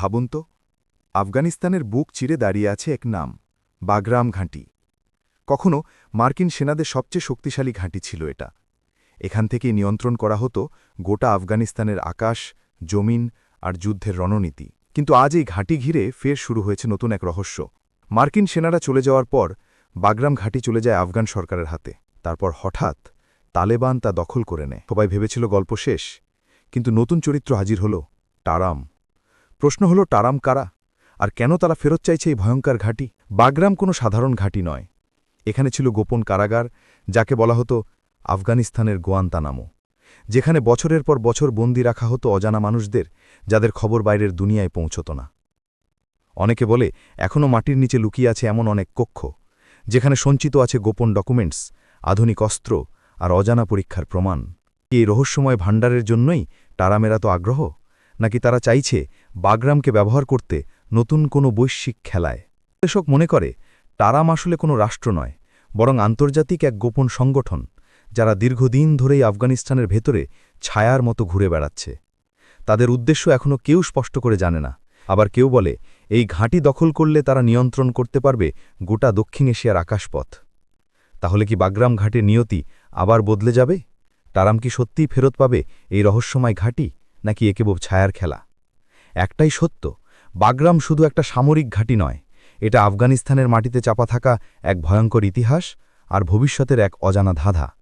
ভাবুন তো। আফগানিস্তানের বুক চিরে দাঁড়িয়ে আছে এক নাম, বাগরাম ঘাঁটি। কখনো মার্কিন সেনাদের সবচেয়ে শক্তিশালী ঘাঁটি ছিল এটা। এখান থেকেই নিয়ন্ত্রণ করা হতো গোটা আফগানিস্তানের আকাশ, জমিন আর যুদ্ধের রণনীতি। কিন্তু আজ এই ঘাঁটি ঘিরে ফের শুরু হয়েছে নতুন এক রহস্য। মার্কিন সেনারা চলে যাওয়ার পর বাগরাম ঘাঁটি চলে যায় আফগান সরকারের হাতে। তারপর হঠাৎ তালেবান তা দখল করে নেয়। সবাই ভেবেছিল গল্প শেষ, কিন্তু নতুন চরিত্র হাজির হল, টারাম। প্রশ্ন হল, টারাম কারা? আর কেন তারা ফেরত চাইছে এই ভয়ঙ্কর ঘাঁটি? বাগরাম কোনো সাধারণ ঘাঁটি নয়। এখানে ছিল গোপন কারাগার, যাকে বলা হতো আফগানিস্তানের গোয়ান্তানামো, যেখানে বছরের পর বছর বন্দি রাখা হতো অজানা মানুষদের, যাদের খবর বাইরের দুনিয়ায় পৌঁছত না। অনেকে বলে এখনও মাটির নিচে লুকিয়ে আছে এমন অনেক কক্ষ, যেখানে সঞ্চিত আছে গোপন ডকুমেন্টস, আধুনিক অস্ত্র আর অজানা পরীক্ষার প্রমাণ। এই রহস্যময় ভাণ্ডারের জন্যই টারামেরা তো আগ্রহ? নাকি তারা চাইছে বাগরামকে ব্যবহার করতে নতুন কোনো বৈশ্বিক খেলায়? বিশ্লেষক মনে করে টারাম আসলে কোনো রাষ্ট্র নয়, বরং আন্তর্জাতিক এক গোপন সংগঠন, যারা দীর্ঘদিন ধরেই আফগানিস্তানের ভেতরে ছায়ার মতো ঘুরে বেড়াচ্ছে। তাদের উদ্দেশ্য এখনও কেউ স্পষ্ট করে জানে না। আবার কেউ বলে, এই ঘাঁটি দখল করলে তারা নিয়ন্ত্রণ করতে পারবে গোটা দক্ষিণ এশিয়ার আকাশপথ। তাহলে কি বাগরাম ঘাটের নিয়তি আবার বদলে যাবে? টারাম কি সত্যিই ফেরত পাবে এই রহস্যময় ঘাঁটি? নাকি এ ছায়ার খেলা? একটাই সত্য, বাগরাম শুধু একটা সামরিক ঘাঁটি নয়, এটা আফগানিস্তানের মাটিতে চাপা থাকা এক ভয়ঙ্কর ইতিহাস আর ভবিষ্যতের এক অজানা ধাঁধা।